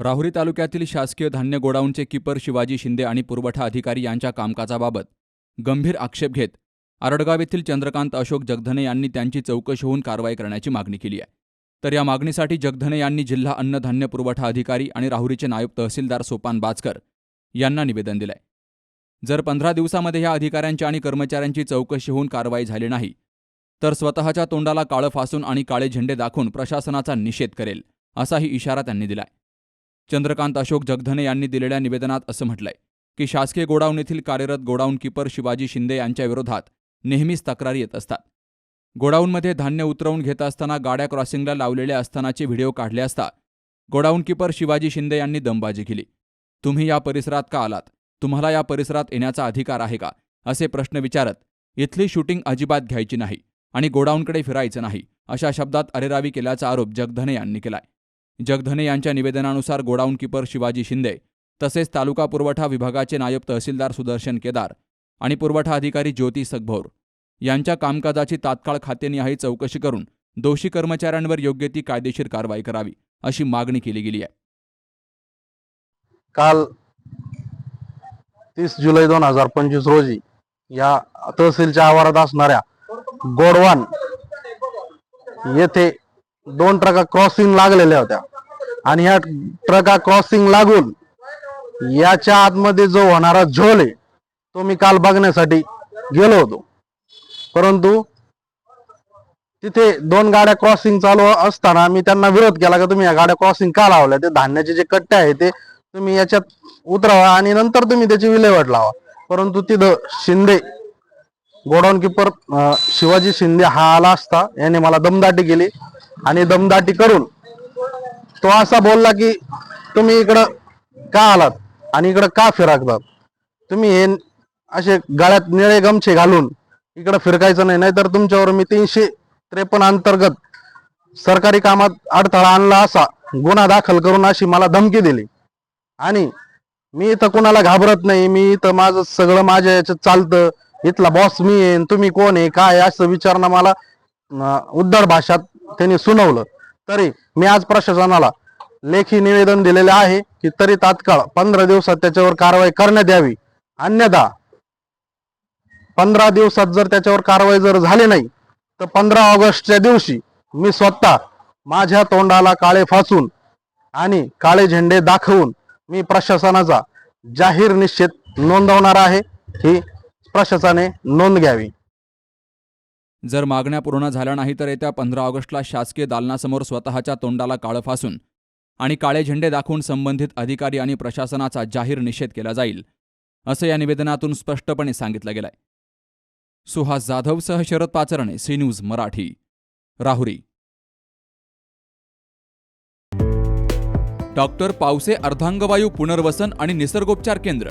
राहुरी तालुक्यातील शासकीय धान्य गोडाऊनचे किपर शिवाजी शिंदे आणि पुरवठा अधिकारी यांच्या कामकाजाबाबत गंभीर आक्षेप घेत आरडगाव येथील चंद्रकांत अशोक जगधने यांनी त्यांची चौकशी होऊन कारवाई करण्याची मागणी केली आहे. तर या मागणीसाठी जगधने यांनी जिल्हा अन्नधान्य पुरवठा अधिकारी आणि राहुरीचे नायब तहसीलदार सोपान बाजकर यांना निवेदन दिलंय. जर पंधरा दिवसामध्ये या अधिकाऱ्यांची आणि कर्मचाऱ्यांची चौकशी होऊन कारवाई झाली नाही तर स्वतःच्या तोंडाला काळं फासून आणि काळे झेंडे दाखवून प्रशासनाचा निषेध करेल असाही इशारा त्यांनी दिलाय. चंद्रकांत अशोक जगधने यांनी दिलेल्या निवेदनात असं म्हटलंय की शासकीय गोडाऊन येथील कार्यरत गोडाऊन किपर शिवाजी शिंदे यांच्या विरोधात नेहमीच तक्रारी येत असतात. गोडाऊनमध्ये धान्य उतरवून घेत असताना गाड्या क्रॉसिंगला लावलेल्या असतानाचे व्हिडिओ काढले असता गोडाऊन किपर शिवाजी शिंदे यांनी दमबाजी केली. तुम्ही या परिसरात का आलात? तुम्हाला या परिसरात येण्याचा अधिकार आहे का? असे प्रश्न विचारत इथली शूटिंग अजिबात घ्यायची नाही आणि गोडाऊनकडे फिरायचं नाही अशा शब्दात अरेरावी केल्याचा आरोप जगधने यांनी केलाय. जगधने यांच्या निवेदनानुसार गोडाऊन किपर शिवाजी शिंदे तसेच तालुका पुरवठा विभागाचे नायब तहसीलदार सुदर्शन केदार आणि पुरवठा अधिकारी ज्योती सगभोर यांच्या कामकाजाची तात्काळ खातेनिहाय चौकशी करून दोषी कर्मचाऱ्यांवर योग्य ती कायदेशीर कारवाई करावी अशी मागणी केली गेली आहे. काल तीस जुलै दोन हजार पंचवीस रोजी या तहसीलच्या आवारात असणाऱ्या गोडवान येथे दोन ट्रका क्रॉसिंग लागलेल्या होत्या. आणि ह्या ट्रका क्रॉसिंग लागून याच्या आतमध्ये जो होणारा झोल आहे तो मी काल बघण्यासाठी गेलो होतो. परंतु तिथे दोन गाड्या क्रॉसिंग चालू असताना मी त्यांना विरोध केला का तुम्ही या गाड्या क्रॉसिंग का लावल्या? ते धान्याचे जे कट्टे आहे ते तुम्ही याच्यात उतरावा आणि नंतर तुम्ही त्याची विल्हेवाट लावा. परंतु तिथं शिंदे गोडाऊन किपर शिवाजी शिंदे हा आला असता. याने मला दमदाटी केली. आणि दमदाटी करून तो असा बोलला की तुम्ही इकडं का आलात आणि इकडं का फिरकतात? तुम्ही हे असे गळ्यात निळे गमछे घालून इकडं फिरकायचं नाही नाहीतर तुमच्यावर मी तीनशे त्रेपन्न अंतर्गत सरकारी कामात अडथळा आणला असा गुन्हा दाखल करून अशी मला धमकी दिली. आणि मी इथं कुणाला घाबरत नाही मी इथं माझं सगळं माझ्या याच्यात चालतं इथला बॉस मी आहे तुम्ही कोण आहे काय आहे असं विचारणं मला उद्धड भाषात त्यांनी सुनावलं. तरी मी आज प्रशासनाला लेखी निवेदन दिलेले आहे की तरी तात्काळ पंधरा दिवसात त्याच्यावर कारवाई करण्यात यावी. अन्यथा पंधरा दिवसात जर त्याच्यावर कारवाई जर झाली नाही तर पंधरा ऑगस्टच्या दिवशी मी स्वतः माझ्या तोंडाला काळे फासून आणि काळे झेंडे दाखवून मी प्रशासनाचा जाहीर निश्चित नोंदवणार आहे. ही प्रशासनाने नोंद घ्यावी. जर मागण्या पूर्ण झाल्या नाही तर येत्या पंधरा ऑगस्टला शासकीय दालनासमोर स्वतःच्या तोंडाला काळं फासून आणि काळे झेंडे दाखवून संबंधित अधिकारी आणि प्रशासनाचा जाहीर निषेध केला जाईल असं या निवेदनातून स्पष्टपणे सांगितलं गेलंय. Suhas जाधवसह Sharad Pacharne C news Marathi Rahuri. Doctor Pawase अर्धांगवायू पुनर्वसन आणि निसर्गोपचार केंद्र